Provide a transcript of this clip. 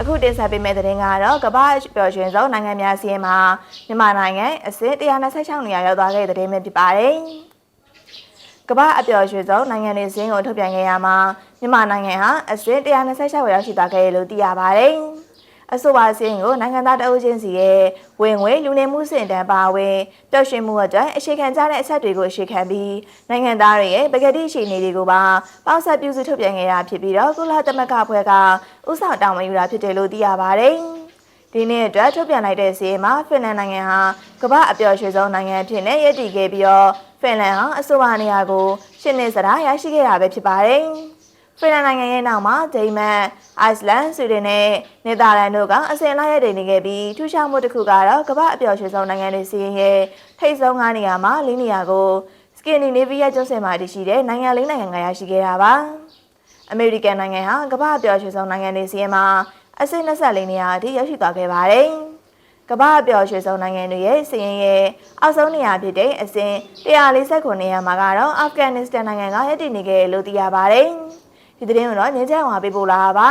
အခုတင်ဆက်ပေးမယ့်သတင်းကတော့ကမ္ဘာ့ပျော်ရွှင်ဆုံးနိုင်ငံများစီးရင်မှာမြန်မာနိုင်ငံအစစ်126နေရာရောက်သွားခဲ့တဲ့သတင်းပဲဖြစ်ပါတယ်ကမ္ဘာအပျော်ရွှင်ဆုံးနိုင်ငံတွေစင်းကိုထုတ်ပြန်ခဲ့ရမှာမြန်မာနိုင်ငံဟာအစစ်126ဝယ်ရောက်ရှိသွားခဲ့တယ်လို့သိရပါတယ်။ အဆိုပါစင်းကိုနိုင်ငံသားတအုပ်ချင်းစီရဲ့ဝင်ငွေလူနေမှုစင်တန်းပါဝင်ပျော်ရွှင်မှုအတွက်အရှိခံကြတဲ့အချက်တွေကိုရှေ့ခံပြီးနိုင်ငံသားတွေရဲ့ပကတိရှိနေတွေကိုပါပေါက်ဆက်ပြုစုထုတ်ပြန်ခဲ့ရဖြစ်ပြီးတော့ကုလသမဂ္ဂဖွဲ့ကဥဆောင်တောင်းပန်ယူတာဖြစ်တယ်လို့သိရပါတယ်။ဒီနေ့အတွက်ထုတ်ပြန်လိုက်တဲ့စီးမှာဖင်လန်နိုင်ငံဟာကမ္ဘာအပျော်ရွှင်ဆုံးနိုင်ငံအဖြစ်နဲ့ရည်တည်ခဲ့ပြီးတော့ဖင်လန်ဟာအဆိုပါနေရာကိုရှင်းနေစရာရရှိခဲ့တာပဲဖြစ်ပါတယ်။ ဖင်လန်နိုင်ငံရဲ့နောက်မှာဒိမတ်၊အိုက်စလန်၊ဆွီဒင်နဲ့နယ်သာလန်တို့ကအစဉ်လိုက်ရတည်နေခဲ့ပြီးထူးခြားမှုတစ်ခုကတော့ကမ္ဘာအပျော်ရွှင်ဆုံးနိုင်ငံတွေစီးရင်ရဲ့ထိပ်ဆုံး၅နေရာမှာ၄နေရာကိုစကင်ဒီနေဗီးယားကျွန်းဆွယ်မှာတည်ရှိတဲ့နိုင်ငံလေးနိုင်ငံကရရှိခဲ့တာပါ။အမေရိကန်နိုင်ငံဟာကမ္ဘာအပျော်ရွှင်ဆုံးနိုင်ငံတွေစီးရင်မှာအဆင့်24နေရာအထိရောက်ရှိသွားခဲ့ပါတယ်။ကမ္ဘာအပျော်ရွှင်ဆုံးနိုင်ငံတွေရဲ့စီးရင်ရဲ့အောက်ဆုံးနေရာဖြစ်တဲ့အဆင့်149နေရာမှာကတော့အာဖဂန်နစ္စတန်နိုင်ငံကရည်တည်နေခဲ့လို့သိရပါတယ်။ ဒီသတင်းကိုတော့ငင်းချမ်းဝါပေးပို့လာပါ